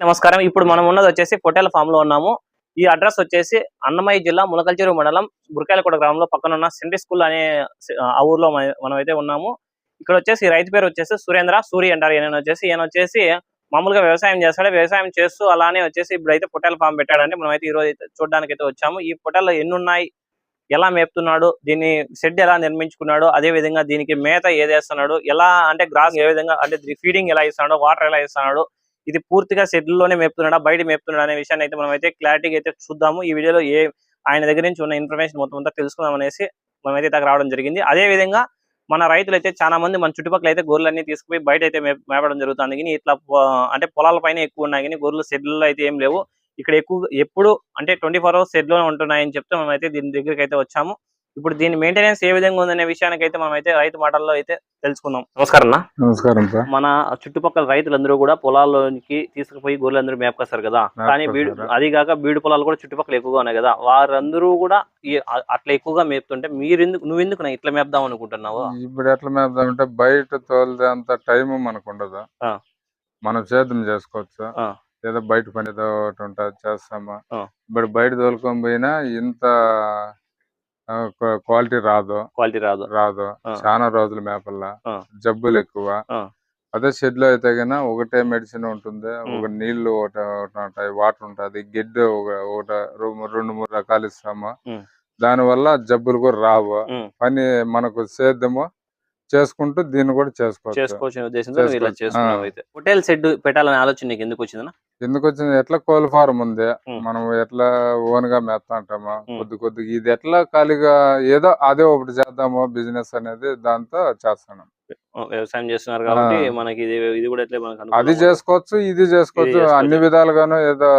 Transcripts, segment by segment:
నమస్కారం. ఇప్పుడు మనం ఉన్నది వచ్చేసి పొట్టేల ఫామ్లో ఉన్నాము. ఈ అడ్రస్ వచ్చేసి అన్నమయ్య జిల్లా ములకల్చెరు మండలం బురకాయలకోట గ్రామంలో పక్కన ఉన్న సెంట్రీ స్కూల్ అనే ఆ ఊర్లో మనం అయితే ఉన్నాము. ఇక్కడ వచ్చేసి రైతు పేరు వచ్చేసి సురేంద్ర సూరి అంటారు. ఈయన వచ్చేసి ఈయన వచ్చేసి మామూలుగా వ్యవసాయం చేస్తాడు. వ్యవసాయం చేస్తూ అలానే వచ్చేసి ఇప్పుడు అయితే పొట్టేల ఫామ్ పెట్టాడంటే మనం అయితే ఈ రోజు అయితే చూడడానికి అయితే వచ్చాము. ఈ పొట్టేలు ఎన్ని ఉన్నాయి ఎలా మేపుతున్నాడు? దీన్ని షెడ్ ఎలా నిర్మించుకున్నాడు? అదే విధంగా దీనికి మేత ఏది వేస్తున్నాడు ఎలా అంటే గ్రాస్ ఏ విధంగా అంటే ఫీడింగ్ ఎలా ఇస్తున్నాడు? వాటర్ ఎలా ఇస్తున్నాడు? ఇది పూర్తిగా షెడ్లోనే మేపుతున్నాడా బయట మేపుతున్నాడా అనే విషయాన్ని అయితే మనం అయితే క్లారిటీగా అయితే చూద్దాము. ఈ వీడియోలో ఏ ఆయన దగ్గర నుంచి ఉన్న ఇన్ఫర్మేషన్ మొత్తం అంతా తెలుసుకుందాం అనేసి మనమైతే ఇక్కడికి రావడం జరిగింది. అదే విధంగా మన రైతులు అయితే చాలా మంది మన చుట్టుపక్కల అయితే గొర్రెలన్నీ తీసుకుపోయి బయట అయితే మేపడం జరుగుతుంది. కానీ ఇట్లా అంటే పొలాల పైన ఎక్కువ ఉన్నాయి. కానీ గొర్రెలు షెడ్లలో అయితే ఏం లేవు. ఇక్కడ ఎక్కువ ఎప్పుడు అంటే ట్వంటీ ఫోర్ అవర్స్ షెడ్లోనే ఉంటున్నాయని చెప్తే మనం అయితే దీని దగ్గరికి అయితే వచ్చాము. ఇప్పుడు దీని మెయింటెనెన్స్ ఏ విధంగా ఉందనే విషయానికి అయితే మనం అయితే రైతు మాటల్లో అయితే తెలుసుకుందాం. నమస్కారం నమస్కారం సార్. మన చుట్టుపక్కల రైతులందరూ కూడా పొలాల్లోనికి తీసుకుపోయి గొర్రెలందరూ మేపకొస్తారు కదా. కానీ బీడు. అది కాక బీడు పొలాలు కూడా చుట్టుపక్కల ఎక్కువగా ఉన్నాయి కదా. వారందరూ కూడా అట్లా ఎక్కువగా మేపుతుంటే మీరు ఎందుకు నువ్వు ఎందుకు నా ఇట్లా మేపుదాం అనుకుంటున్నావు? ఇప్పుడు ఎట్లా మేపుదామంటే బయట తోలితే అంత టైం మనకు ఉండదు. మనం సేద్యం చేసుకోవచ్చు. ఏదో బయట పని ఏదో ఒకటి ఉంటుంది చేస్తాము. ఇప్పుడు బయట తోలుకొని పోయినా ఇంత క్వాలిటీ రాదు క్వాలిటీ రాదు రాదు. చాలా రోజులు మేపల్లా. జబ్బులు ఎక్కువ. అదే షెడ్లో అయితే గన ఒకటే మెడిసిన్ ఉంటుంది. ఒక నీళ్ళు ఒకటి ఉంటాయి వాటర్ ఉంటది గడ్డి ఒక ఒకటి రెండు మూడు రకాలు ఇస్తాము. దాని వల్ల జబ్బులు కూడా రావు. పని మనకు సేద్యము చేసుకుంటూ దీన్ని కూడా చేసుకోవచ్చు హోటల్ షెడ్ పెట్టాలనే ఆలోచన నీకు ఎందుకు వచ్చిందన్న ఎందుకు వచ్చింది ఎట్లా కోళ్ళ ఫారం ఉంది. మనం ఎట్లా ఓన్గా మేస్తా అంటాము. కొద్ది కొద్దిగా ఇది ఎట్లా ఖాళీగా ఏదో అదే ఒకటి చేద్దాము? బిజినెస్ అనేది దాంతో చేస్తాను వ్యవసాయం చేస్తున్నారు కాబట్టి. మనకి ఇది ఇది కూడా ఎట్లా మనకు అది చేసుకోవచ్చు ఇది చేసుకోవచ్చు. అన్ని విధాలుగాను ఏదో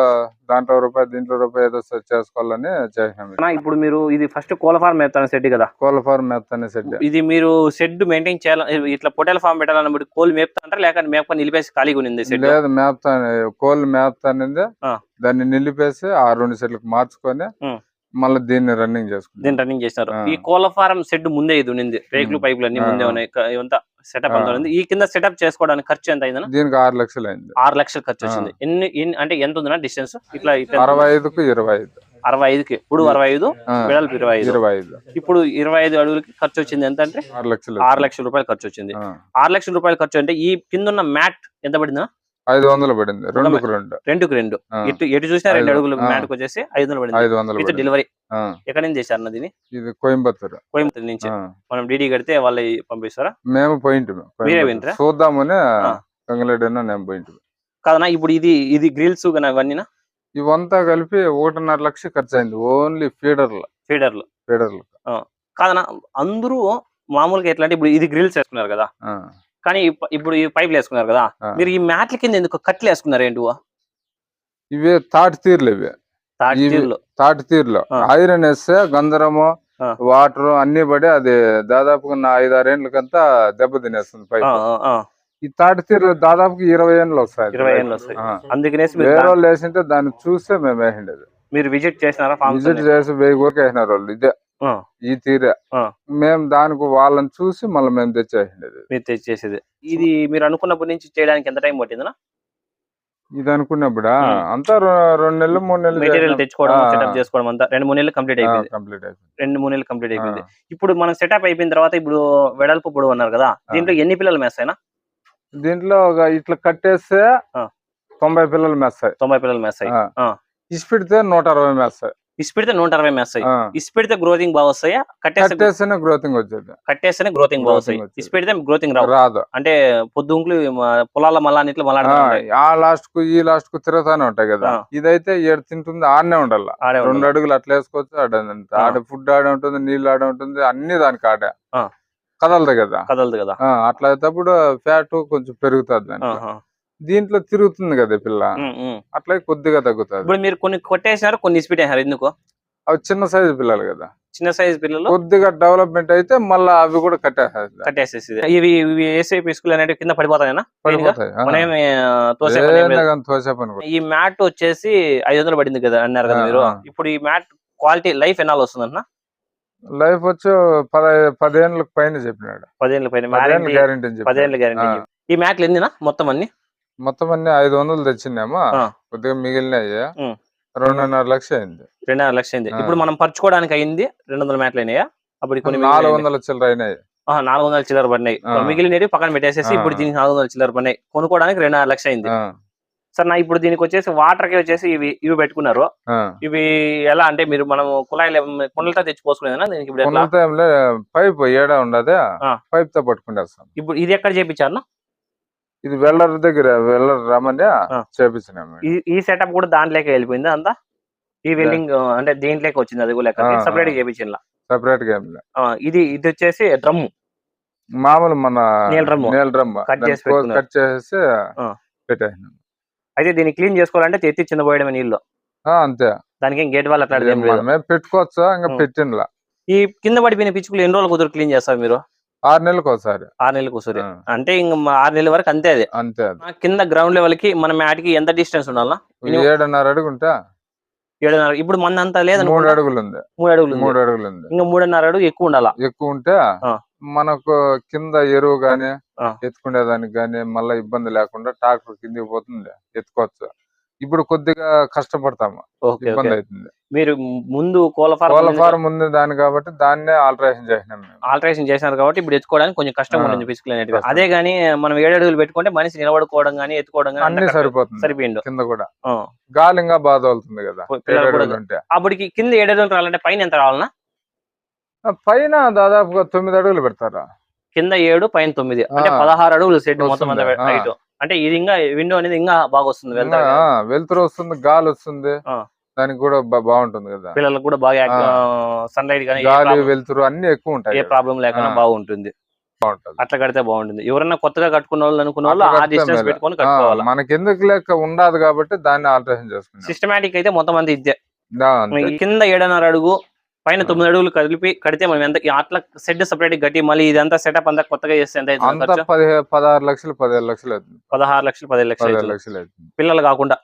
దాంట్లో రూపాయి దీంట్లో రూపాయి ఏదో చేసుకోవాలని చేసినాం అన్న, ఇప్పుడు మీరు ఇది ఫస్ట్ కోళ్ళ ఫార్మ్ మేపుతాను షెడ్ కదా కోళ్ళ ఫారం మెత్తని సెట్ ఇది మీరు షెడ్ మెయింటైన్ చేయాలి ఇట్లా పొటేల ఫామ్ పెట్టాలన్నప్పుడు కోళ్ళు మేపుతా అంటారా లేకపోతే మేపని నిలిపేసి ఖాళీగా ఉంది లేదు మేపుతాను కోళ్ళు మేపుతానింది ఆ. దాన్ని నిలిపేసి ఆ రెండు సెట్లకు మార్చుకొని. మళ్ళీ దీన్ని రన్నింగ్ చేసుకుంటాం. దీన్ని రన్నింగ్ చేస్తారు ఆ. ఈ కోళ్ళ ఫారం షెడ్ ముందే ఇది ఉంది రేకులు. పైపులు అన్ని. ముందే ఉన్నాయి. ఇవంతా సెటప్ అంతా. ఉంది ఈ కింద సెటప్ చేసుకోవడానికి ఖర్చు ఎంత అయిందన్న? దీనికి ఆరు లక్షలు అయింది. ఆరు లక్షలు ఖర్చు. వచ్చింది. ఎన్ని అంటే ఎంత ఉందన్న డిస్టెన్స్ ఇట్లా అరవై ఐదుకు ఇరవై ఐదు అరవై ఐదుకి ఇప్పుడు అరవై ఐదు వెడల్పు ఇరవై ఐదు ఇరవై ఐదు ఇప్పుడు ఇరవై ఐదు అడుగులకి ఖర్చు వచ్చింది ఎంత అంటే? ఆరు లక్షలు. ఆరు లక్షల రూపాయలు ఖర్చు వచ్చింది. ఆరు లక్షల రూపాయలు ఖర్చు అంటే ఈ కింద ఉన్న మ్యాట్ ఎంత పడిందా ఐదు వందలు పడింది రెండుకు రెండు. రెండుకు రెండు. ఆ, ఎటు ఎటు చూసినా రెండు. అడుగులు ఆ. మ్యాట్ వచ్చేసి ఐదు వందలు పడింది. ఐదు వందలు విత్ పడింది డెలివరీ ఎక్కడి నుంచి చేశారు అన్న దీన్ని? ఇది కోయంబత్తూరు. కోయంబత్తూరు నుంచి. మనం డీడీ కడితే వాళ్ళు పంపిస్తారా? మేము పోయింటి మీరే వింటారా? చూద్దామని ఆ. కంగలేడన్నా నేను పోయింటి కాదన్నా ఇప్పుడు ఇది ఇది గ్రిల్స్ అవన్నీ ఇవంతా కలిపి ఒకటిన్నర లక్ష ఖర్చు అయింది ఓన్లీ ఫీడర్లు. ఫీడర్లు. ఫీడర్లు కాదన్నా అందరూ మామూలుగా ఎట్లా అంటే ఇప్పుడు ఇది గ్రిల్స్ వేసుకున్నారు కదా. కానీ ఇప్ప- ఇప్పుడు ఈ పైపులు వేసుకున్నారు కదా. మీరు ఈ మ్యాట్ల కింద ఎందుకు కట్లు వేసుకున్నారు ఏంటి ఇవే తాటి తీర్లు ఇవి తాటి తీరులో. ఐరన్ వేస్తే గంధరము. వాటర్ అన్ని పడి అది దాదాపుగా నా ఐదు ఆరు ఏండ్లకంతా దెబ్బ తినేస్తుంది ఆ. ఈ తాటి తీర్లు దాదాపుగా ఇరవై ఏండ్లు వస్తాయి ఇరవై ఏళ్ళు వస్తాయి. అందుకనేసి వేరే వాళ్ళు వేసింటే దాన్ని చూస్తే మేము వేసిండేది మీరు విజిట్ చేసినారా విజిట్ చేసి వెయ్యి ఊరికి వేసినారు వాళ్ళు ఇదే. ఈ తీరే. మేము దానికి వాళ్ళని చూసి మళ్ళీ మేము తెచ్చేసిండేది. మీరు తెచ్చేసేది. ఇది మీరు అనుకున్నప్పటి నుంచి చేయడానికి ఎంత టైం పట్టిందనా ఇది అనుకున్నప్పుడా. అంతా రెండు నెలలు మూడు నెలలు మెటీరియల్ తెచ్చుకోవడం. సెటప్ చేసుకోవడం అంతా రెండు మూడు నెలలు కంప్లీట్ అయిపోయింది. కంప్లీట్ అయిపోయింది. రెండు మూడు నెలలు కంప్లీట్. అయిపోయింది. ఇప్పుడు మనం సెటప్ అయిపోయిన తర్వాత ఇప్పుడు వెడల్పు పొడవు అన్నారు కదా దీంట్లో ఎన్ని పిల్లలు మేస్తాయినా దీంట్లో ఒక ఇట్లా కట్టేస్తే. తొంభై పిల్లలు మెస్తాయి తొంభై పిల్లలు మేస్తాయి. ఇసి పెడితే నూట అరవై మెస్తాయి ఇసి పెడితే నూట అరవై మేస్తాయి ఆ. ఇసి పెడితే గ్రోతింగ్ బాగా వస్తాయా? కట్టేస్తే కట్టేస్తేనే గ్రోతింగ్ వచ్చేది. కట్టేస్తేనే గ్రోతింగ్ బాగా వస్తాయి. ఇసి పెడితే గ్రోతింగ్ రాదు. అంటే పొద్దుంకులు పొలాల మళ్ళా ఆ, మళ్ళీ ఆ లాస్ట్కు ఈ లాస్ట్కు తిరుగుతానే ఉంటాయి కదా. ఇదైతే ఏడు తింటుంది ఆడనే ఉండాల. ఆడే రెండు. అడుగులు అట్లా వేసుకోవచ్చు ఆడ ఫుడ్ ఆడే ఉంటుంది నీళ్ళు ఆడే ఉంటుంది అన్ని దానికి ఆడే. కదలదు కదా. కదలదు కదా. అట్లా అయినప్పుడు ఫ్యాట్ కొంచెం పెరుగుతుంది దాంట్లో. తిరుగుతుంది కదా పిల్ల. అట్లా కొద్దిగా తగ్గుతుంది. ఇప్పుడు మీరు కొన్ని కొట్టేసినారు కొన్ని ఇసిపెట్టేసారు ఎందుకు? అవి చిన్న సైజు పిల్లలు కదా. చిన్న సైజ్ పిల్లలు? కొద్దిగా డెవలప్మెంట్ అయితే మళ్ళీ అవి కూడా కట్టేస్తాయి కట్టేసేసి ఇవి ఇవి పిసుకులు అనేవి కింద పడిపోతాయనా పడిపోతాయి తోసే పని తోసే పని. ఈ మ్యాట్ వచ్చేసి ఐదు వందలు పడింది కదా అన్నారు కదా మీరు. ఇప్పుడు ఈ మ్యాట్ క్వాలిటీ లైఫ్ ఎన్నాళ్ళు వస్తుందన్న లైఫ్ వచ్చి పద పదేళ్ళకి పైన చెప్పినాడు. పదేళ్ళ పైన. పదేళ్ళ గ్యారంటీ పదేళ్ళ గ్యారంటీ ఈ మ్యాట్లు ఎన్నినా? మొత్తం అన్ని? మొత్తం అన్ని ఐదు వందలు తెచ్చినామా ఆ. కొద్దిగా మిగిలినాయి. రెండున్నర లక్ష అయింది రెండున్నర లక్షలు అయింది. ఇప్పుడు మనం పరుచుకోవడానికి అయింది రెండు వందల మేటలు అయినాయా అప్పుడు కొన్ని నాలుగు. వందల చిల్లర అయినాయి నాలుగు వందల చిల్లర పడినాయి. మిగిలినవి పక్కన పెట్టేసేసి. ఇప్పుడు దీనికి నాలుగు వందల చిల్లర పడినాయి కొనుక్కోవడానికి రెండున్నర లక్ష అయింది సార్ నా ఇప్పుడు దీనికి వచ్చేసి వాటర్కి వచ్చేసి ఇవి ఇవి పెట్టుకున్నారు. ఇవి ఎలా అంటే మీరు మనం కుళాయిలు కుండలతో తెచ్చి పోసుకునేదా దీనికి ఇప్పుడు పైప్ ఏడా ఉండదు. పైప్తో పట్టుకుంటేస్తాం ఇప్పుడు ఇది ఎక్కడ చేపించారు ఇది వెల్లర్ దగ్గర వెల్లర్ రమ్మని ఆ. చేపించినాము ఈ సెటప్ కూడా దాంట్లోకి వెళ్ళిపోయింది అంతా ఈ వెల్డింగ్ అంటే దీంట్లోకి వచ్చింది అది కూడా సపరేట్. చేపించిన సెపరేట్గా. ఇది ఇది వచ్చేసి డ్రమ్ మామూలు మన. నీళ్ళ డ్రమ్ కట్ చేసి. కట్ చేసి. పెట్టేసినాం అయితే దీన్ని క్లీన్ చేసుకోవాలంటే ఎత్తి చిన్న పోయడమే నీళ్ళు అంతే దానికి గేట్ వాళ్ళు మనమే పెట్టుకోవచ్చు ఇంకా. పెట్టినలా ఈ కింద పడిపోయిన పిచ్చుకులు ఎన్ని రోజులు కుదురు క్లీన్ చేస్తారు మీరు ఆరు నెలలకు ఒకసారి. ఆరు నెలలకు ఆ, అంటే ఇంక ఆరు నెలల వరకు అంతే అది. అంతే కింద గ్రౌండ్ లెవెల్కి మన మ్యాట్కి ఎంత డిస్టెన్స్ ఉండాలా ఏడున్నర అడుగు ఉంటే ఏడున్నర. ఇప్పుడు మన అంత లేదు మూడు అడుగులు ఉంది మూడు అడుగులు. మూడు అడుగులు ఉంది ఇంకా మూడున్నర అడుగు ఎక్కువ ఉండాలా? ఎక్కువ ఉంటే. మనకు కింద ఎరువు గాని ఆ. ఎత్తుకునే దానికి గాని మళ్ళీ ఇబ్బంది లేకుండా ట్రాక్టర్ కిందికి పోతుంది. ఎత్తుకోవచ్చు. ఇప్పుడు కొద్దిగా కష్టపడతాము. ఇబ్బంది అవుతుంది మీరు ముందు కోళ్ళ కోళ్ళ ఫార్మ్ ఫారం ఉంది దాని కాబట్టి దాన్నే ఆల్టరేషన్ చేసినాం ఆల్టరేషన్ చేసినారు కాబట్టి ఇప్పుడు ఎత్తుకోవడానికి కొంచెం కష్టం. ఉంటుంది అనేటివి కష్టం. అదే గానీ మనం ఏడు అడుగులు పెట్టుకుంటే మనిషి నిలబడుకోవడం గానీ ఎత్తుకోవడం గానీ అన్ని సరిపోతుంది. సరిపోయిండు. కింద కూడా. గాలి ఇంకా బాధ అవుతుంది కదా. అప్పటికి కింద ఏడు అడుగులు రావాలంటే పైన ఎంత రావాలన్నా? పైన దాదాపుగా తొమ్మిది అడుగులు పెడతారా? కింద ఏడు పైన తొమ్మిది అంటే. పదహారు అడుగులు సెట్ మొత్తం. హైట్ అంటే ఇది ఇంకా విండో అనేది ఇంకా బాగా వస్తుంది వెళ్తారు వస్తుంది గాలి వస్తుంది. దానికి కూడా బాగుంటుంది కదా పిల్లలకు కూడా బాగా ఆ. సన్లైట్ కానీ గాలి వెలుతురు అన్ని ఎక్కువ ఉంటాయి ఏ. ప్రాబ్లం లేకుండా. బాగుంటుంది బాగుంటది అట్లా కడితే బాగుంటుంది ఎవరన్నా కొత్తగా కట్టుకున్న వాళ్ళు అనుకున్న వాళ్ళు ఆ డిస్టెన్స్. పెట్టుకొని కట్టుకోవాలి మనకి ఎందుకు లేక ఉండదు కాబట్టి దాన్ని ఆల్టరేషన్ చేసుకున్నాం సిస్టమేటిక్ అయితే మొత్తం అంతా ఇద్దే దా, అంతే. ఈ కింద ఏడున్నర అడుగు పైన. తొమ్మిది అడుగులు కలిపి కడితే మనం ఎంత అట్లా సెట్ సపరేట్ గట్టి మళ్ళీ ఇదంతా సెటప్ అంతా కొత్తగా చేస్తే ఎంత అవుతుంది పదహారు లక్షలు పదిహేను లక్షలు అవుతుంది. పదహారు లక్షలు పదిహేను లక్షలు అవుతుంది. అవుతుంది. పిల్లలు కాకుండా.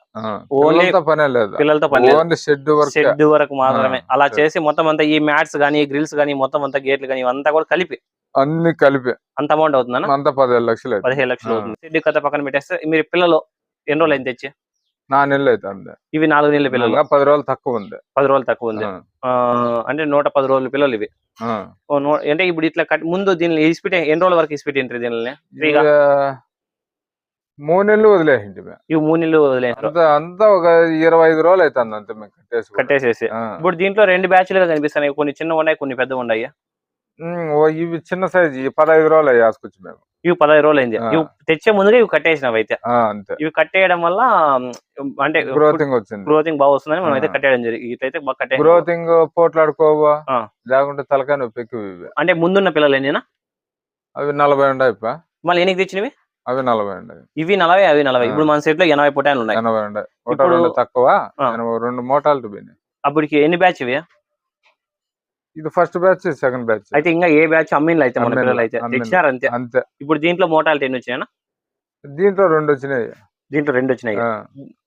ఓన్లీ పిల్లలతో పనే లేదు. పిల్లలతో పని. Only shed work. షెడ్ వరకు మాత్రమే. అలా. చేసి మొత్తం అంతా ఈ మ్యాట్స్ గానీ గ్రిల్స్ గానీ మొత్తం అంతా గేట్లు గానీ ఇవంతా కూడా కలిపి. అన్ని కలిపి. అంత అమౌంట్ అవుతుందన్న? అంతా పదిహేను లక్షలు అవుతుంది. పదిహేను లక్షలు. అవుతుంది. షెడ్ కథ పక్కన పెట్టేస్తే మీరు పిల్లలు ఎన్ని రోజులు అయింది తెచ్చి? నా నెలలు అవుతుంది. ఇవి నాలుగు నెలల పిల్లలు. పది రోజులు తక్కువ ఉంది. పది రోజులు తక్కువ ఉంది. అంటే నూట పది రోజుల పిల్లలు ఇవి. అంటే ఇప్పుడు ఇట్లా ముందు దీనిని ఇస్పిట్ ఎన్ని రోజుల వరకు ఇస్పిట్ ఏంటి దీనిని మూడు నెలలు వదిలేసింది. ఇవి. మూడు నెలలు వదిలేసారు అంతా ఒక ఇరవై ఐదు రోజులు అవుతుంది అంతే మేము కట్టేసి. కట్టేసేసి. ఇప్పుడు దీంట్లో రెండు బ్యాచ్లుగా కనిపిస్తున్నాయి. కొన్ని చిన్న ఉన్నాయి కొన్ని పెద్ద ఉన్నాయి. ఇవి చిన్న సైజు పదహైదు రోజులు అయ్యి వేసుకొచ్చి మేము. ఇవి పదహైదు రోజులు అయింది. ఇవి తెచ్చే ముందుగా ఇవి కట్టేసినవి అయితే ఇవి కట్టేయడం వల్ల అంటే గ్రోతింగ్ వచ్చింది. గ్రోతింగ్ బాగా వస్తుందని మనం అయితే. కట్టేయడం జరిగింది ఇట్లయితే బాగా కట్టే గ్రోతింగ్ పోట్లాడుకోవా. లేకుంటే తలకాయ నొప్పి అంటే ముందున్న పిల్లలు ఎన్నినా? అవి నలభై ఉండాయి ఇప్ప. మళ్ళీ ఎనికి తెచ్చినవి? అవి నలభై ఉండాయి. ఇవి నలభై అవి నలభై. ఇప్పుడు మన సెట్లో ఎనభై పొటాలు ఉన్నాయి. ఎనభై రెండు తక్కువ రెండు మోటార్లు అప్పటికి ఎన్ని బ్యాచ్ ఇవి? ఇది ఫస్ట్ బ్యాచ్ సెకండ్ బ్యాచ్ అయితే ఇంకా ఏ బ్యాచ్ అమ్మిన్లు అయితే మన పిల్లలు అయితే. తెచ్చినారు అంతే. అంతే. ఇప్పుడు దీంట్లో మోటాలిటీ ఎన్ని వచ్చాయనా దీంట్లో రెండు వచ్చినాయి. దీంట్లో రెండు వచ్చినాయి.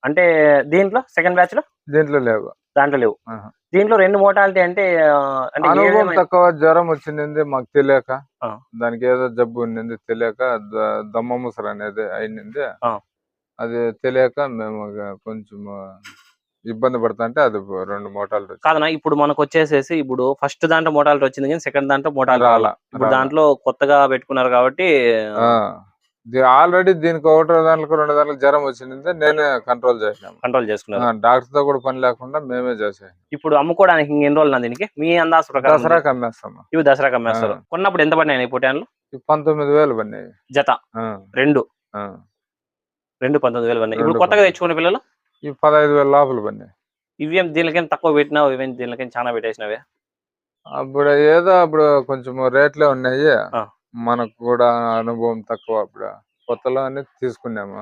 అంటే దీంట్లో సెకండ్ బ్యాచ్లో? దీంట్లో లేవు. దాంట్లో లేవు. దీంట్లో రెండు మోటాలిటీ అంటే అనుభవం తక్కువ జ్వరం వచ్చింది మాకు తెలియక. దానికి ఏదో జబ్బు ఉన్నింది తెలియక దమ్మ ముసరు అనేది అయినింది. ఆ. అది తెలియక మేము కొంచెం ఇబ్బంది పడతా అంటే అది రెండు మోటార్లు. కాదనా ఇప్పుడు మనకు వచ్చేసేసి ఇప్పుడు ఫస్ట్ దాంట్లో మోటాలిటీ వచ్చింది కానీ సెకండ్ దాంట్లో మోటాలిటీ రాలా ఇప్పుడు. దాంట్లో కొత్తగా పెట్టుకున్నారు కాబట్టి ఆల్రెడీ దీనికి ఒకటో దాంట్లో రెండు దాంట్లో జ్వరం వచ్చింది నేనే కంట్రోల్ చేసినాము కంట్రోల్ చేసుకున్నారు. డాక్టర్తో కూడా పని లేకుండా మేమే చేసాం ఇప్పుడు అమ్ముకోవడానికి ఎన్ని రోజులు దీనికి? మీ అందాజ ప్రకారం దసరాకి అమ్మేస్తాము ఇవి దసరాకి అమ్మేస్తారు ఆ. కొన్నప్పుడు ఎంత పడినాయి ఈ పొటాన్లు? పంతొమ్మిది వేలు పడినాయి. జత. రెండు. రెండు పంతొమ్మిది వేలు పడినాయి. ఇప్పుడు కొత్తగా పంతొమ్మిది. తెచ్చుకునే పిల్లలు? ఈ పదహైదు వేల లోపల పడినాయి ఇవేం దీనికేం తక్కువ పెట్టినావు? ఇవేం దీనికేం చాలా పెట్టేసినవే? అప్పుడు ఏదో అప్పుడు కొంచెం రేట్లే ఉన్నాయి. మనకు కూడా అనుభవం తక్కువ అప్పుడు. కొత్తలో అన్ని తీసుకున్నాము.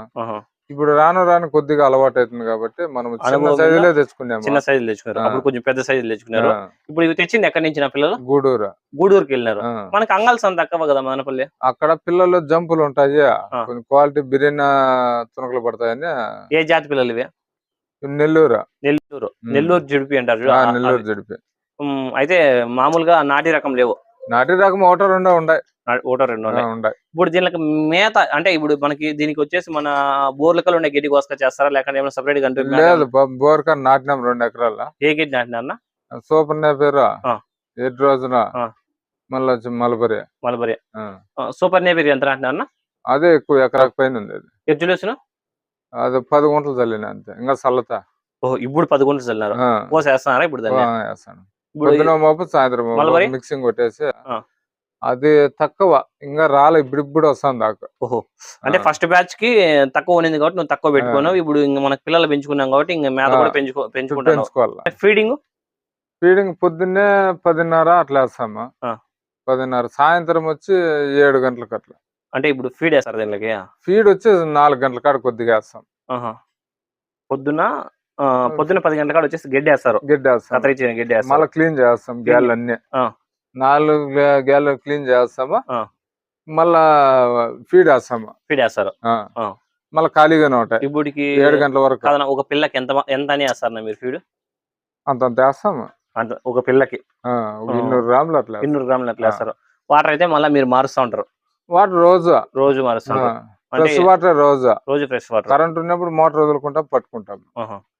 ఇప్పుడు రాను రాను కొద్దిగా అలవాటు అవుతుంది కాబట్టి మనం చిన్న సైజులే తెచ్చుకున్నాము. చిన్న సైజులు తెచ్చుకున్నారు. అప్పుడు కొంచెం పెద్ద సైజులు తెచ్చుకున్నారు. ఇప్పుడు ఇవి తెచ్చింది ఎక్కడి నుంచి నా పిల్లలు? గూడూరు. గూడూరుకి వెళ్ళినారు. మనకి అంగల్సన్ తక్కువ కదా మదనపల్లి? అక్కడ పిల్లలు జంపులు ఉంటాయి. కొన్ని క్వాలిటీ బిర్యానీ తునకలు పడతాయని. ఏ జాతి పిల్లలు ఇవి? నెల్లూరు. నెల్లూరు. నెల్లూరు జుడిపి అంటారు నెల్లూరు. జడిపి. అయితే మామూలుగా నాటి రకం లేవు. నాటి రకం ఒకటో రెండో ఓటో రెండు ఉన్నాయి. ఇప్పుడు దీనికి మేత అంటే ఇప్పుడు మనకి దీనికి వచ్చేసి మన బోర్లకలు ఉండే గడ్డి కోసుక చేస్తారా? లేకపోతే ఏమైనా సపరేట్గా లేదు బోర్కా నాటినాం రెండు ఎకరాల. ఏ గడ్డి నాటినా సూపర్ నేపేరు. ఎటు రోజున. మళ్ళీ మలబరి. మలబరి. సూపర్ నేపేరి ఎంత నాటినా అదే ఎక్కువ ఎకరాకు పైన ఉంది అది పది గుంటలు చల్లిన అంతే. ఇంకా చల్లతా. ఓహో ఇప్పుడు పది గుంటలు చల్లినారు. ఆ, పోస వేస్తున్నారా ఇప్పుడు వేస్తాను పొద్దున మోపు సాయంత్రం? మిక్సింగ్ కొట్టేసి. అది తక్కువ. ఇంకా రాలే ఇప్పుడు ఇప్పుడు వస్తుంది దాకా. ఓహో. అంటే. ఫస్ట్ బ్యాచ్కి తక్కువ ఉన్నింది కాబట్టి నువ్వు తక్కువ పెట్టుకున్నావు. ఇప్పుడు ఇంకా మనకి పిల్లలు పెంచుకున్నాం కాబట్టి ఇంకా మేత. కూడా పెంచుకో పెంచుకుంటాను పెంచుకోవాలి. ఫీడింగ్ ఫీడింగ్ పొద్దున్నే పదిన్నర అట్లా వేస్తాము. పదిన్నర. సాయంత్రం వచ్చి ఏడు గంటలకు అట్లా అంటే ఇప్పుడు ఫీడ్ వేస్తారు దీనికి ఫీడ్ వచ్చి నాలుగు గంటల కాడ కొద్దిగా వేస్తాం. ఆ, పొద్దున్న పది గంటల కాడ వచ్చేసి గడ్డి వేస్తారు. గడ్డి వేస్తాం గడ్డి మళ్ళీ క్లీన్ చేస్తాం గ్యాల్ అన్ని. ఆ. నాలుగు గ్యాల్ క్లీన్ చేస్తాము. మళ్ళా ఫీడ్ వేస్తాము. ఫీడ్ వేస్తారు. మళ్ళీ ఖాళీగానే ఉంటాయి. ఇప్పుడుకి ఏడు గంటల వరకు. ఒక పిల్లకి ఎంత ఎంత అని వేస్తారు మీరు ఫీడ్ అంతంత వేస్తాము. అంత ఒక పిల్లకి. ఇన్నూరు గ్రాములు అట్లా. ఇన్నూరు గ్రాములు అట్లా. వేస్తారు. వాటర్ అయితే మళ్ళీ మీరు మారుస్తూ ఉంటారు. వాటర్ రోజు. రోజు ఫ్రెష్ వాటర్ రోజు. రోజు ఫ్రెష్ వాటర్. కరెంట్ ఉన్నప్పుడు మోటార్ వదులుకుంటాం పట్టుకుంటాం.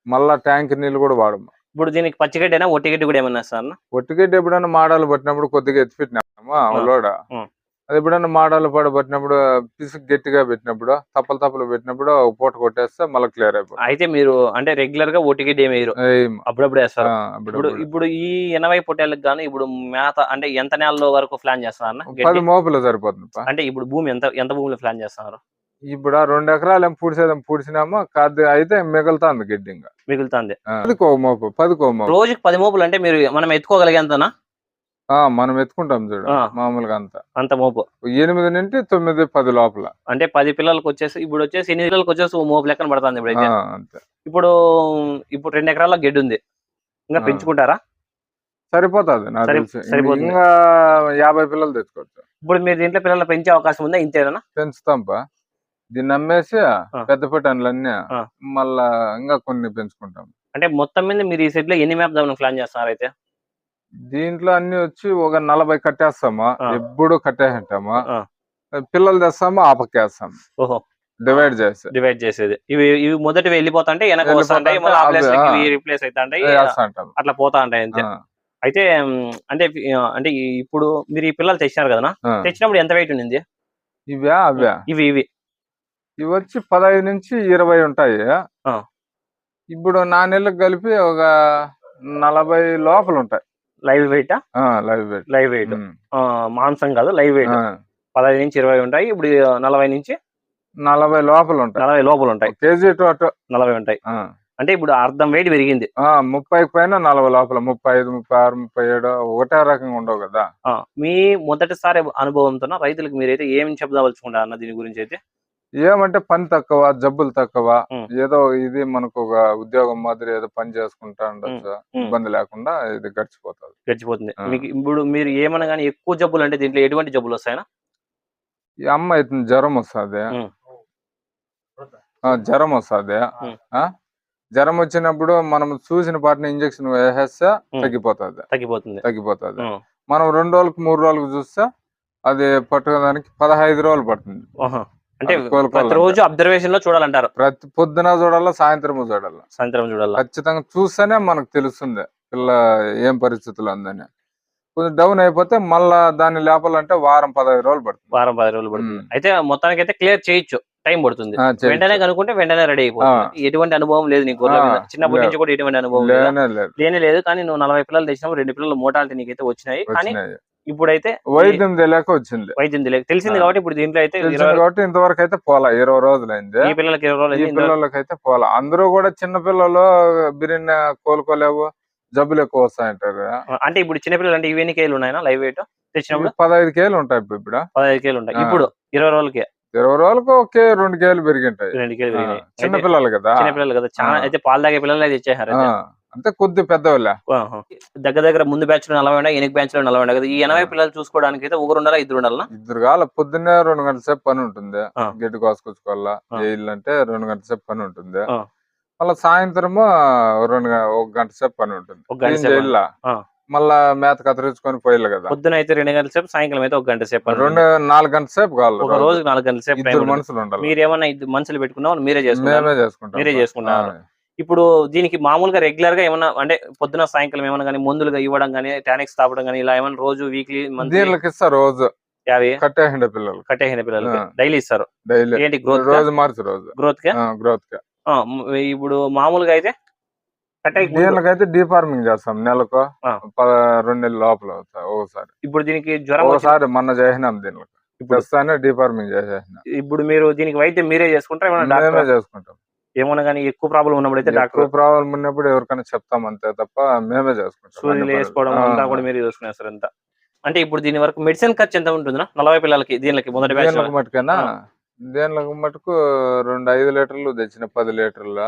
మళ్ళా ట్యాంక్ నీళ్ళు కూడా వాడము. ఇప్పుడు దీనికి పచ్చిగడ్డి ఒట్టిగడ్డి కూడా ఏమన్నా అన్న? ఒట్టిగడ్డి ఎప్పుడైనా మాడాలు పట్టినప్పుడు కొద్దిగా ఎత్తి పెట్టినాము? అవలోడ? ఆ. అది ఎప్పుడైనా మాడాలు పడ పట్టినప్పుడు పిసుకు గట్టిగా పెట్టినప్పుడు తప్పలు తప్పలు పెట్టినప్పుడు పూట కొట్టేస్తే మళ్ళీ క్లియర్ అయిపోతుంది. అయితే మీరు అంటే రెగ్యులర్గా ఏం. అప్పుడప్పుడు వేస్తారు. ఇప్పుడు ఈ ఎనభై పొట్టేళ్ళకి గాను ఇప్పుడు మేత అంటే ఎంత నెలల వరకు ప్లాన్ చేస్తున్నారు అన్న పది? మోపులు సరిపోతుంది. అంటే ఇప్పుడు భూమి ఎంత ఎంత భూమిలో ప్లాన్ చేస్తున్నారు? ఇప్పుడు రెండు ఎకరాలు ఏం పూడ్చేదాం పూడ్చినామో కాదు అయితే మిగులుతాంది గడ్డి ఇంకా. మిగులుతుంది. ఆ, పదికో మోపు పదికో మోపు. రోజుకి పది మోపులు అంటే మీరు మనం ఎత్తుకోగలిగేంతనా? మనం ఎత్తుకుంటాం చూడు. ఆ. మామూలుగా అంతా. అంత మోపు. ఎనిమిది నుండి తొమ్మిది పది లోపల. అంటే పది పిల్లలకు వచ్చేసి ఇప్పుడు వచ్చేసి ఎనిమిది పిల్లలకు వచ్చేసి ఓ మోపు లెక్కన పడుతుంది ఇప్పుడు ఆ, అయితే అంతే. ఇప్పుడు ఇప్పుడు రెండు ఎకరాల గడ్డి ఉంది. ఇంకా ఆ. పెంచుకుంటారా? సరిపోతుంది నాకు సరి- తెలిసి. సరిపోతుంది. ఇంకా యాభై పిల్లలు తెచ్చుకోవచ్చు. ఇప్పుడు మీరు దీంట్లో పిల్లలు పెంచే అవకాశం ఉందా? ఇంతేనా పెంచుతాంపా దీన్ని అమ్మేసి పెద్ద పెట్టన్లన్నీ ఆ. మళ్ళా ఇంకా కొన్ని పెంచుకుంటాం. అంటే మొత్తం మీద మీరు ఈ సెట్లో ఎన్ని మ్యాప్ దాని ప్లాన్ చేస్తున్నారు అయితే? దీంట్లో అన్ని వచ్చి ఒక నలభై కట్టేస్తాము. ఎప్పుడు కట్టేసింటాము. పిల్లలు తెస్తాము? ఆ పక్కేస్తాము ఓహో. డివైడ్ చేసి డివైడ్ చేసేది. ఇవి ఇవి మొదటి వెళ్ళిపోతుంటే వెనక మళ్ళీ ఆ ప్లేస్ ఇవి. రీప్లేస్ అవుతా ఉంటాయి వేస్తా ఉంటాము అట్లా పోతా ఉంటాయి అంతే. అయితే అంటే అంటే ఇప్పుడు మీరు ఈ పిల్లలు తెచ్చినారు కదా. తెచ్చినప్పుడు ఎంత వెయిట్ ఉండింది? ఇవే అవే. ఇవి ఇవి. ఇవి వచ్చి పదహైదు నుంచి ఇరవై ఉంటాయి. ఇప్పుడు నా నెలకు కలిపి ఒక నలభై లోపల ఉంటాయి లైవ్ వెయిట్? ఆ, లైవ్ వెయిట్. Live weight. మాంసం కాదు లైవ్ వెయిట్. పదహైదు నుంచి ఇరవై ఉంటాయి ఇప్పుడు నలభై నుంచి నలభై లోపల ఉంటాయి. నలభై లోపల ఉంటాయి. కేజీ టు అటు. నలభై ఉంటాయి. అంటే ఇప్పుడు అర్ధం వెయిట్ పెరిగింది. ఆ, ముప్పై పైన నలభై లోపల. ముప్పై ఐదు ముప్పై ఆరు ముప్పై ఏడు ఒకటే రకంగా ఉండవు కదా. మీ మొదటిసారి అనుభవంతో రైతులకు మీరైతే ఏం చెప్పదలుచుకుంటారు అన్న దీని గురించి అయితే? ఏమంటే పని తక్కువ జబ్బులు తక్కువ. ఏదో ఇది మనకు ఒక ఉద్యోగం మాదిరి ఏదో పని చేసుకుంటా ఉండొచ్చు. ఇబ్బంది లేకుండా ఇది గడిచిపోతుంది గడిచిపోతుంది. మీకు ఇప్పుడు మీరు ఏమన్నా కానీ ఎక్కువ జబ్బులు అంటే దీంట్లో ఎటువంటి జబ్బులు వస్తాయనా ఈ అమ్మ అయితే జ్వరం వస్తుంది. జ్వరం వస్తుంది. జ్వరం వచ్చినప్పుడు మనం చూసిన పాటిని ఇంజక్షన్ వేసేస్తే. తగ్గిపోతుంది తగ్గిపోతుంది తగ్గిపోతుంది. మనం రెండు రోజులకు మూడు రోజులకు చూస్తే అది పట్టుకోవడానికి పదహైదు రోజులు పడుతుంది. అంటే. ప్రతిరోజు అబ్జర్వేషన్లో చూడాలంటారు. ప్రతి పొద్దున చూడాలా సాయంత్రం చూడాలా? సాయంత్రం చూడాలి? ఖచ్చితంగా చూస్తేనే మనకు తెలుస్తుంది పిల్ల ఏం పరిస్థితులు ఉందని కొంచెం డౌన్ అయిపోతే మళ్ళా దాన్ని లేపాలంటే వారం పదహైదు రోజులు పడుతుంది. వారం పది రోజులు పడుతుంది. అయితే మొత్తానికి అయితే క్లియర్ చేయొచ్చు టైం పడుతుంది. వెంటనే కనుక్కుంటే వెంటనే రెడీ అయిపోతుంది. ఎటువంటి అనుభవం లేదు నీకు చిన్నప్పటి. నుంచి కూడా ఎటువంటి అనుభవం లేదు. లేనే లేదు. కానీ నువ్వు నలభై పిల్లలు తెచ్చినప్పుడు రెండు పిల్లలు మోటాలిటీ నీకైతే వచ్చినాయి. కానీ ఇప్పుడైతే వైద్యం తెలియక వచ్చింది. వైద్యం తెలియదు తెలిసింది. కాబట్టి ఇప్పుడు దీంట్లో అయితే కాబట్టి ఇంతవరకు అయితే పోలా ఇరవై రోజులైంది. ఈ పిల్లలకి ఇరవై రోజులు ఈ అయింది. ఇందులో- పిల్లలకైతే పోలా. అందరూ కూడా చిన్న పిల్లలు బిర్యానీ కోలుకోలేవు జబ్బులు ఎక్కువ వస్తాయంటారు. అంటే ఇప్పుడు చిన్న పిల్లలు అంటే ఇవన్నీ కేలు ఉన్నాయా లైవ్ వెయిట్? తెచ్చినప్పుడు? ఇవి పదహైదు కేలు ఉంటాయి ఇప్పుడు పదహైదు కేలు ఉంటాయి. ఇప్పుడు ఇరవై రోజులకి? ఇరవై రోజులకు ఒకే రెండు కేలు పెరిగింటాయి. రెండు కేలు చిన్న అయితే పిల్లలు కదా. చిన్న పిల్లలు కదా. చాలా. అయితే పాలు తాగే పిల్లలు అయితే. ఇచ్చేసారు అంతే కొద్ది పెద్దవాళ్ళే. దగ్గర దగ్గర ముందు బ్యాచ్లో నలభై ఉన్నాయి ఎనిమిది బ్యాచ్లో నలభై కదా. ఈ ఎనభై పిల్లలు చూసుకోవడానికి అయితే ఒకరు ఉండాలా ఇద్దరు ఉండాలా ఇద్దరు కాల పొద్దున్నే రెండు గంటల సేపు పని ఉంటుంది. గడ్డి కోసుకొచ్చుకోవాలా? ఇల్లు అంటే రెండు గంటల సేపు పని ఉంటుంది. మళ్ళీ సాయంత్రము రెండు ఒక గంట సేపు పని ఉంటుంది. ఆ. మళ్ళా మేత కత్తిరించుకొని పోయాలి కదా. పొద్దున అయితే రెండు గంటల సేపు సాయంకాలం అయితే ఒక గంట సేపు. రెండు నాలుగు గంటల సేపు కావాలి ఒక రోజు. నాలుగు గంటల సేపు. మనుషులు ఉండాలి. మీరు ఏమన్నా మనుషులు పెట్టుకున్నా మీరే చేసుకున్నారు? మేమే చేసుకుంటాం. మీరే చేసుకుంటారు. ఇప్పుడు దీనికి మామూలుగా రెగ్యులర్గా ఏమన్నా అంటే పొద్దున సాయంకాలం ఏమన్నా కానీ మందులుగా ఇవ్వడం కానీ టానిక్స్ తాపడం కానీ ఇలా ఏమన్నా రోజు వీక్లీ మంత్లీ దీనికి ఇస్తారు రోజు. యాభై కట్టేసిండే పిల్లలు. కట్టేసిన పిల్లలకి. ఆ. డైలీ ఇస్తారు. డైలీ ఏంటి గ్రోత్ రోజు మార్చి రోజు. గ్రోత్ కే? గ్రోత్ ఇప్పుడు మామూలుగా అయితే కట్టే దీనికైతే డీఫార్మింగ్ చేస్తాం. నెలకు రెండు నెలల లోపల ఒకసారి ఇప్పుడు దీనికి జ్వరం ఒకసారి మొన్న చేసినాం దీనికి ఇప్పుడు డీఫార్మింగ్ చేసేసిన. ఇప్పుడు మీరు దీనికి వైద్యం మీరే చేసుకుంటారా? ఏమైనా చేసుకుంటాం. ఏమన్నా కానీ ఎక్కువ ప్రాబ్లం ఉన్నప్పుడు అయితే డాక్టర్ ప్రాబ్లం ఉన్నప్పుడు ఎవరికైనా చెప్తాం అంతే తప్ప మేమే చేసుకుంటాం. సూర్యులు వేసుకోవడం. అంతా. కూడా మీరు చూసుకునేస్తారు అంతా. అంటే ఇప్పుడు దీని వరకు మెడిసిన్ ఖర్చు ఎంత ఉంటుందా నలభై పిల్లలకి దీనికి మొదటి బ్యాచ్ మటుకేనా. దేనిలకు మటుకు రెండు ఐదు లీటర్లు తెచ్చిన పది లీటర్ల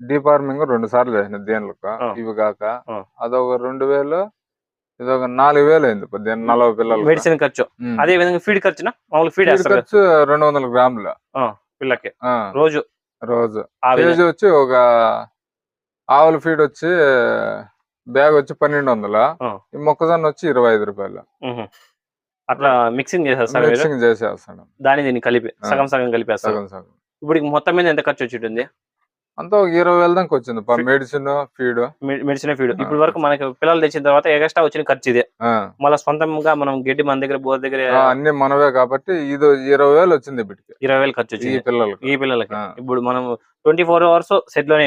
డీఫార్మింగ్ రెండు సార్లు చేసిన దేనిలకు. ఇవి కాక. అదొక రెండు వేలు ఇదొక నాలుగు వేలు అయింది దీని నలభై పిల్లలు మెడిసిన్ ఖర్చు. అదే విధంగా ఫీడ్ ఖర్చునా? మామూలు ఫీడ్ ఖర్చు రెండు వందల గ్రాములు. పిల్లకి. ఆ, రోజు రోజు. కేజీ వచ్చి ఒక ఆవుల ఫీడ్ వచ్చి బ్యాగ్ వచ్చి పన్నెండు వందలు. ఈ మొక్కజొన్న వచ్చి ఇరవై ఐదు రూపాయలు. అట్లా మిక్సింగ్ చేసేస్తారు మీరు? మిక్సింగ్ చేసేస్తాను. దాని దీన్ని కలిపి. సగం సగం కలిపేస్తారు? సగం సగం. ఇప్పుడు మొత్తం మీద ఎంత ఖర్చు వచ్చి ఉంటుంది అంతా ఒక ఇరవై వేల దాకా వచ్చింది మెడిసిన్ ఫీడ్ మెడిసిన్ ఫీడ్. ఇప్పుడు వరకు మనకి పిల్లలు తెచ్చిన తర్వాత ఎక్స్ట్రా వచ్చిన ఖర్చు ఇదే. మళ్ళీ సొంతంగా మనం గడ్డి మన దగ్గర బోర్ దగ్గర అన్ని మనవే కాబట్టి ఇది ఇరవై వేలు వచ్చింది వీటికి ఇరవై వేలు ఖర్చు ఈ వచ్చింది. పిల్లలకి. ఈ పిల్లలకి. ఇప్పుడు మనం ట్వంటీ ఫోర్ అవర్స్ సెట్లోనే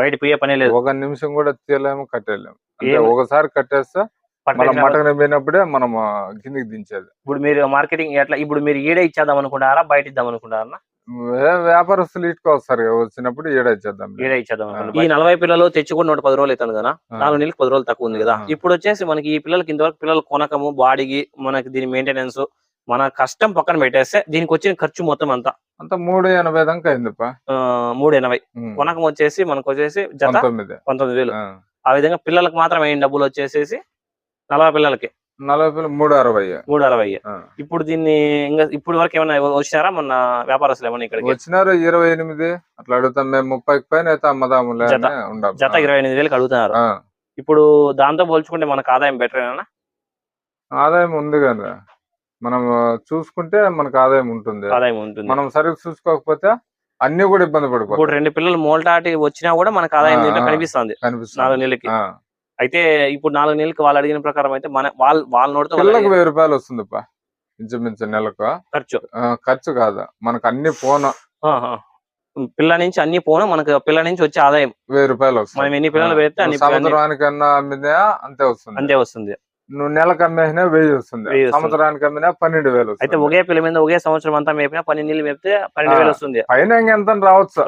బయట పోయే పనే లేదు. ఒక నిమిషం కూడా తీయలేము కట్టేయలేము. ఒకసారి కట్టేస్తే మనం మటన్ పోయినప్పుడే మనం కిందికి దించేది. ఇప్పుడు మీరు మార్కెటింగ్ ఎట్లా ఇప్పుడు మీరు ఈడే ఇచ్చేద్దాం అనుకుంటారా బయట ఇద్దాం అనుకుంటారా వ్యాపారస్తులు ఇటుకు వస్తారు వచ్చినప్పుడు ఇచ్చేద్దాం ఇచ్చేద్దాం అనుకుంటారా? ఈ నలభై పిల్లలు తెచ్చుకుని నూట పది రోజులు అవుతుంది కదా. నాలుగు నెలలకు పది రోజులు తక్కువ ఉంది కదా. ఇప్పుడు వచ్చేసి మనకి ఈ పిల్లలకి ఇంతవరకు పిల్లలు కొనకము బాడీకి మనకి దీని మెయింటెనెన్స్ మన కష్టం పక్కన పెట్టేస్తే దీనికి వచ్చిన ఖర్చు మొత్తం అంతా. అంత మూడు ఎనభై దాకా అయిందిపా. ఆ, మూడు ఎనభై. కొనకం వచ్చేసి మనకు వచ్చేసి జత పంతొమ్మిది. వేలు. ఆ. విధంగా పిల్లలకు మాత్రం అయిన డబ్బులు వచ్చేసేసి నలభై పిల్లలకి. నలభై మూడు అరవై. మూడు అరవై. ఇప్పుడు దీన్ని ఇంకా ఇప్పుడు వరకు ఏమైనా వచ్చినారా? మొన్న వ్యాపారస్తులు ఏమైనా ఇక్కడికి? వచ్చినారు ఇరవై ఎనిమిది. అట్లా అడుగుతాం మేము ముప్పైకి పైన అయితే అమ్మదాములే జత. ఇరవై ఎనిమిది వేలకు అడుగుతున్నారు. ఇప్పుడు దాంతో పోల్చుకుంటే మనకు ఆదాయం బెటర్ ఆదాయం ఉంది కదా. మనం చూసుకుంటే మనకు ఆదాయం ఉంటుంది. ఆదాయం ఉంటుంది. మనం సరిగ్గా చూసుకోకపోతే అన్ని కూడా ఇబ్బంది ఇప్పుడు పడిపోతాయి రెండు పిల్లలు మోల్టాటి వచ్చినా కూడా మనకు ఆదాయం. కనిపిస్తుంది. నాలుగు నెలలకి. అయితే ఇప్పుడు నాలుగు నెలలకి వాళ్ళు అడిగిన ప్రకారం అయితే మన వాళ్ళ వాళ్ళ నోటితో పిల్లలకు వెయ్యి రూపాయలు వస్తుందిపా ఇంచుమించు నెలకు. ఖర్చు. ఖర్చు కాదు మనకు అన్ని పోను ఆహా. పిల్ల నుంచి అన్ని పోను మనకు పిల్ల నుంచి వచ్చే ఆదాయం. వెయ్యి రూపాయలు వస్తుంది. మనం ఎన్ని పిల్లలు పెడితే అన్ని సంవత్సరానికన్నా అమ్మినా అంతే వస్తుంది. అంతే వస్తుంది. నువ్వు నెలకు అమ్మేసినా వెయ్యి వస్తుంది. వస్తుంది. సంవత్సరానికి అమ్మినా పన్నెండు వేలు అయితే వస్తుంది ఒకే పిల్ల మీద ఒకే సంవత్సరం అంతా మేపినా పన్నెండు నెలలు మేపితే పన్నెండు. వేలు వస్తుంది. పైన ఇంకెంత రావచ్చు.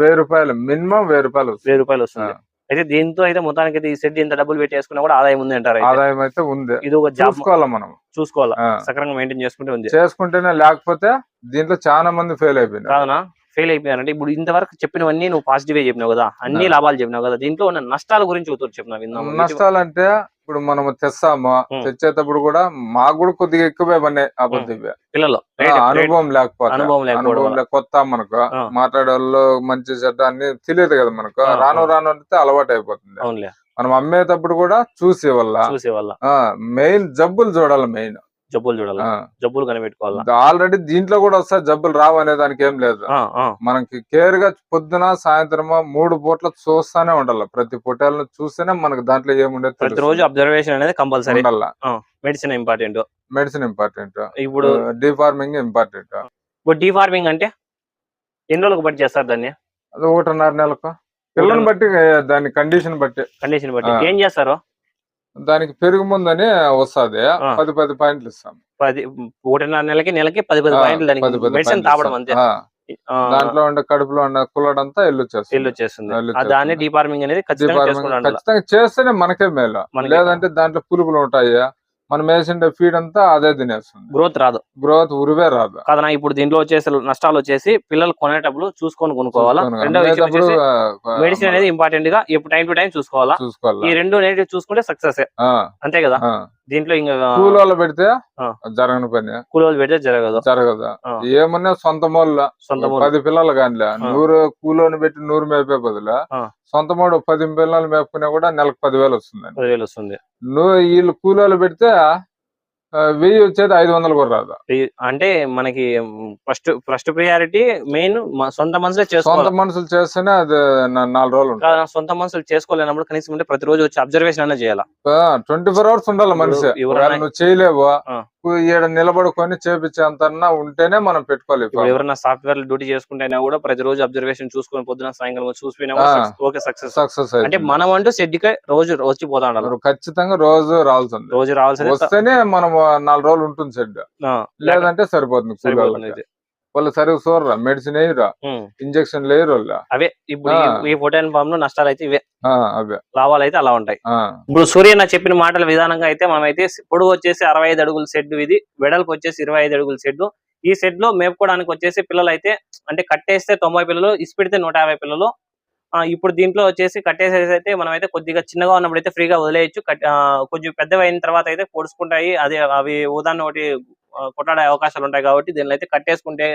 వెయ్యి రూపాయలు మినిమం వెయ్యి రూపాయలు వస్తుంది. వెయ్యి రూపాయలు వస్తుంది. అయితే దీంతో అయితే మొత్తానికి అయితే ఈ సెట్ ఇంత డబ్బులు పెట్టి వేసుకున్నా కూడా ఆదాయం ఉంది అంటారు. ఆదాయం అయితే ఉంది ఇది ఒక జాబ్ చూసుకోవాలి మనం చూసుకోవాలా. సక్రంగా మెయింటైన్ చేసుకుంటే ఉంది చేసుకుంటేనే లేకపోతే దీంట్లో చాలా మంది ఫెయిల్ అయిపోయినారు కావున ఫెయిల్ అయిపోయారంటే ఇప్పుడు ఇంతవరకు చెప్పినవన్నీ నువ్వు పాజిటివ్ చెప్పినావు కదా అన్ని. లాభాలు చెప్పినావు కదా దీంట్లో ఉన్న నష్టాల గురించి ఉత్తరం చెప్పినావు విందాము. నష్టాలంటే ఇప్పుడు మనం తెస్తాము. తెచ్చేటప్పుడు కూడా మాకు కూడా కొద్దిగా ఎక్కువే పడినాయి అబద్ధివే పిల్లలు అనుభవం లేకపోతే అనుభవం కొత్త మనకు. మాట్లాడే వాళ్ళు మంచి చెడ్డ అన్ని తెలియదు కదా మనకు. రాను. రాను అంటే అలవాటు అయిపోతుంది. మనం అమ్మేటప్పుడు కూడా చూసి వల్ల మెయిన్ జబ్బులు చూడాలి మెయిన్. జబ్బులు చూడాలి? జబ్బులు కనిపెట్టుకోవాలా? ఆల్రెడీ దీంట్లో కూడా వస్తాయి జబ్బులు రావు అనే దానికి ఏం లేదు. మనకి కేర్గా పొద్దున సాయంత్రమా మూడు పూట్ల చూస్తానే ఉండాలి. ప్రతి పొట్టేళ్ళని చూస్తేనే మనకి దాంట్లో ఏముండేది ప్రతిరోజు అబ్జర్వేషన్ అనేది కంపల్సరీ ఉండాల. మెడిసిన్ ఇంపార్టెంట్ మెడిసిన్ ఇంపార్టెంట్ ఇప్పుడు డిఫార్మింగ్ ఇంపార్టెంట్ ఇప్పుడు డీ ఫార్మింగ్ అంటే ఎన్ని రోజులకు బట్టి చేస్తారు దాన్ని? అది ఒకటిన్నర నెలకు పిల్లని బట్టి దాని కండిషన్ బట్టి. కండిషన్ బట్టి. ఏం చేస్తారు? దానికి పెరుగు ముందని వస్తుంది. పది పది పాయింట్లు ఇస్తాం. పది ఒకటిన్నర నెలకి నెలకి పది పది పాయింట్లు దానికి మెడిసిన్ తాపడం. అంతే. దాంట్లో ఉండే కడుపులో ఉండే కుల్లడంతా ఎల్లు ఎల్లు చేస్తుంది. దాన్ని చేస్తుంది. ఫార్మింగ్ అనేది ఖచ్చితంగా చేస్తేనే మనకే మేలు. లేదంటే దాంట్లో పురుగులు ఉంటాయి? మనం వేసిండే ఫీడ్ అంతా అదే తినేస్తుంది. గ్రోత్ రాదు. గ్రోత్ ఉరివే రాదు. కదా ఇప్పుడు దీంట్లో వచ్చేసి నష్టాలు వచ్చేసి పిల్లలు కొనేటప్పుడు చూసుకొని కొనుక్కోవాలా? రెండో మెడిసిన్ అనేది ఇంపార్టెంట్గా ఎప్పుడు టైం టు టైం చూసుకోవాలా? ఈ చూసుకోవాలి రెండు అనేది చూసుకుంటే సక్సెస్ అంతే కదా. దీంట్లో ఇంకా కూలోళ్ళు పెడితే. జరగని పని. కూలోళ్ళు పెడితే జరగదు. జరగదు. ఏమన్నా సొంత మూల సొంత. పది పిల్లలు కానిలే. నూరు కూలోని పెట్టి నూరు మేపే బదులు. సొంత మూడు పది పిల్లలు మేపుకున్నా కూడా నెలకు పదివేలు వస్తుందండి. పదివేలు వస్తుంది. నువ్వు వీళ్ళు కూలోళ్ళు పెడితే వెయ్యి వచ్చేది ఐదు వందలు కూడా రాదు. అంటే మనకి ఫస్ట్ ఫస్ట్ ప్రియారిటీ మెయిన్ సొంత మనుషులే సొంత మనుషులు చేస్తేనే అది నాలుగు రోజులు సొంత మనుషులు చేసుకోలేనప్పుడు కనీసం అంటే ప్రతిరోజు వచ్చి అబ్జర్వేషన్ అన్న చేయాలి? ట్వంటీ ఫోర్ అవర్స్ ఉండాలి మనిషి. నువ్వు చేయలేవు ఈడ నిలబడుకొని చేపించేంత ఉంటేనే మనం పెట్టుకోవాలి. ఎవరైనా సాఫ్ట్వేర్ డ్యూటీ చేసుకుంటేనా కూడా ప్రతిరోజు అబ్జర్వేషన్ చూసుకొని పొద్దున సాయంకాలం చూసిపోయినా. ఓకే సక్సెస్ సక్సెస్ అంటే మనం అంటూ షెడ్కి రోజు వచ్చి పోతా ఉండాలి ఖచ్చితంగా రోజు రావాల్సింది రోజు రావాల్సింది వస్తేనే మనం నాలుగు రోజులు ఉంటుంది షెడ్ ఆ, లేదంటే సరిపోతుంది. వాళ్ళు సరిగ్గా చూడరా మెడిసిన్ వేయరా. ఇంజక్షన్ లేరు అవే. ఇప్పుడు. ఈ- పొటాన్లో నష్టాలు అయితే ఇవే. అవే. లాభాలు అయితే అలా ఉంటాయి. ఇప్పుడు సూర్యన్న చెప్పిన మాటల విధానంగా అయితే మనం అయితే పొడవు వచ్చేసి అరవై ఐదు అడుగుల షెడ్ ఇది వెడల్పు వచ్చేసి ఇరవై ఐదు అడుగుల షెడ్ ఈ షెడ్లో మేపుకోవడానికి వచ్చేసి పిల్లలు అయితే అంటే కట్టేస్తే తొంభై పిల్లలు ఇసిపెడితే నూట యాభై పిల్లలు. ఆ, ఇప్పుడు దీంట్లో వచ్చేసి కట్టేసేసి అయితే మనం అయితే కొద్దిగా చిన్నగా ఉన్నప్పుడు అయితే ఫ్రీగా వదిలేయచ్చు. కొంచెం పెద్దవి అయిన తర్వాత అయితే పొడుచుకుంటాయి. అదే అవి ఉదాహరణ ఒకటి కొట్టాడే అవకాశాలు ఉంటాయి కాబట్టి దీనిలో అయితే కట్టేసుకుంటే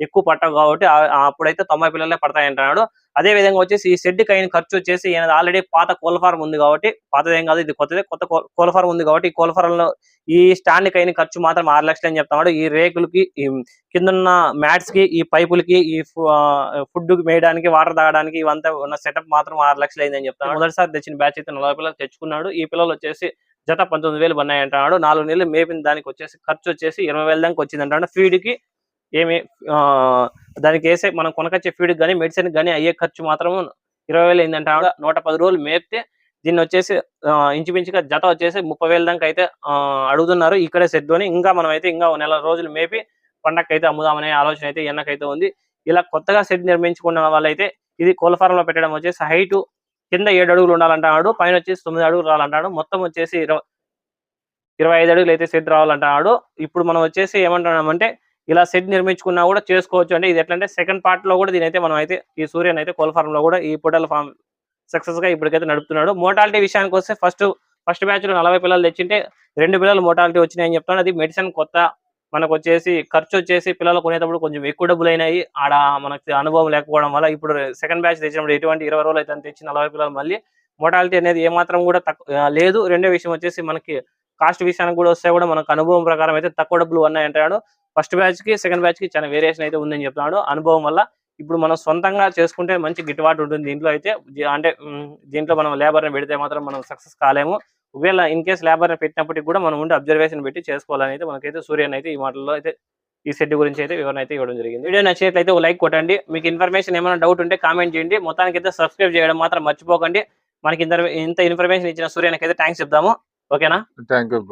ఎక్కువ పట్టవు కాబట్టి అప్పుడైతే తొంభై పిల్లలే పడతాయి అంటున్నాడు అదే విధంగా వచ్చేసి ఈ షెడ్ అయిన ఖర్చు వచ్చేసి ఈయన ఆల్రెడీ పాత కోల్ ఫార్మ్ ఉంది కాబట్టి పాతదేం కాదు ఇది కొత్తది కొత్త కోల్ ఫార్మ్ ఉంది కాబట్టి ఈ కోల్లో ఈ స్టాండ్ అయిన ఖర్చు మాత్రం ఆరు లక్షలు అని చెప్తున్నాడు. ఈ రేకులకి ఈ కిందన్న మ్యాట్స్కి ఈ పైపులకి ఈ ఫుడ్ వేయడానికి వాటర్ తాగడానికి ఇవంతా ఉన్న సెటప్ మాత్రం ఆరు లక్షలు అయిందని చెప్తాను మొదటిసారి తెచ్చిన బ్యాచ్ అయితే నలభై పిల్లలు తెచ్చుకున్నాడు. ఈ పిల్లలు వచ్చేసి జత పంతొమ్మిది వేలు పన్నాయి అంటున్నాడు. నాలుగు నెలలు మేపిన దానికి వచ్చేసి ఖర్చు వచ్చేసి ఇరవై వేల దాకా వచ్చింది అంటాడు ఫీడ్కి ఏమి ఆ, దానికి వేసే మనం కొనకొచ్చే ఫీడ్ కానీ మెడిసిన్ కానీ అయ్యే ఖర్చు మాత్రం ఇరవై వేలు అయిందంట నూట పది రోజులు మేపితే దీన్ని వచ్చేసి ఇంచుమించుగా జత వచ్చేసి ముప్పై వేల దాకా అయితే అడుగుతున్నారు. ఇక్కడే సెట్ ఇంకా మనం అయితే ఇంకా నెల రోజులు మేపి పండక్కైతే అమ్ముదామనే ఆలోచన అయితే ఎన్నకైతే ఉంది. ఇలా కొత్తగా సెట్ నిర్మించుకున్న వాళ్ళైతే ఇది కోళ్ళ ఫారం లో పెట్టడం వచ్చేసి హైట్ కింద ఏడు అడుగులు ఉండాలంటాడు పైన వచ్చేసి తొమ్మిది అడుగులు రావాలంటాడు మొత్తం వచ్చేసి ఇరవై ఇరవై ఐదు అడుగులు అయితే సెట్ రావాలంటాడు ఇప్పుడు మనం వచ్చేసి ఏమంటున్నామంటే ఇలా సెట్ నిర్మించుకున్నా కూడా చేసుకోవచ్చు అంటే ఇది ఎట్లంటే సెకండ్ పార్ట్లో కూడా దీని అయితే మనం అయితే ఈ సూర్యన్ అయితే కోల్ ఫార్మ్లో కూడా ఈ పొటల్ ఫార్మ్ సక్సెస్గా ఇప్పటికైతే నడుపుతున్నాడు. మోటాలిటీ విషయానికి వస్తే ఫస్ట్ ఫస్ట్ బ్యాచ్లో నలభై పిల్లలు తెచ్చింటే రెండు పిల్లలు మోటాలిటీ వచ్చినాయని చెప్తాను అది మెడిసిన్ కొత్త మనకు వచ్చేసి ఖర్చు వచ్చేసి పిల్లలు కొనేటప్పుడు కొంచెం ఎక్కువ డబ్బులు అయినాయి. ఆడ మనకి అనుభవం లేకపోవడం వల్ల ఇప్పుడు సెకండ్ బ్యాచ్ తెచ్చినప్పుడు ఎటువంటి ఇరవై రోజులు అయితే తెచ్చి నలభై పిల్లలు మళ్ళీ మోటాలిటీ అనేది ఏమాత్రం కూడా తక్కువ లేదు. రెండో విషయం వచ్చేసి మనకి కాస్ట్ విషయానికి కూడా వస్తే కూడా మనకు అనుభవం ప్రకారం అయితే తక్కువ డబ్బులు ఉన్నాయి అంటాడు ఫస్ట్ బ్యాచ్కి సెకండ్ బ్యాచ్కి చాలా వేరియేషన్ అయితే ఉందని చెప్తున్నాడు. అనుభవం వల్ల ఇప్పుడు మనం సొంతంగా చేసుకుంటే మంచి గిట్టుబాటు ఉంటుంది. దీంట్లో అయితే అంటే దీంట్లో మనం లేబర్ని పెడితే మాత్రం మనం సక్సెస్ కాలేము. ఒకవేళ ఇన్ కేస్ లేబర్ పెట్టినప్పటికి కూడా మనం ఉండి అబ్జర్వేషన్ పెట్టి చేసుకోవాలని అయితే మనకైతే సూర్యన్ అయితే ఈ మాటల్లో అయితే ఈ సెట్ గురించి అయితే వివరణ అయితే ఇవ్వడం జరిగింది. వీడియో నచ్చినట్లయితే ఒక లైక్ కొట్టండి. మీకు ఇన్ఫర్మేషన్ ఏమైనా డౌట్ ఉంటే కామెంట్ చేయండి. మొత్తానికి అయితే సబ్స్క్రైబ్ చేయడం మాత్రం మర్చిపోకండి. మనకి ఇంత ఇంత ఇన్ఫర్మేషన్ ఇచ్చిన సూర్యానికి అయితే థ్యాంక్స్ చెప్దాము. ఓకేనా థ్యాంక్ యూ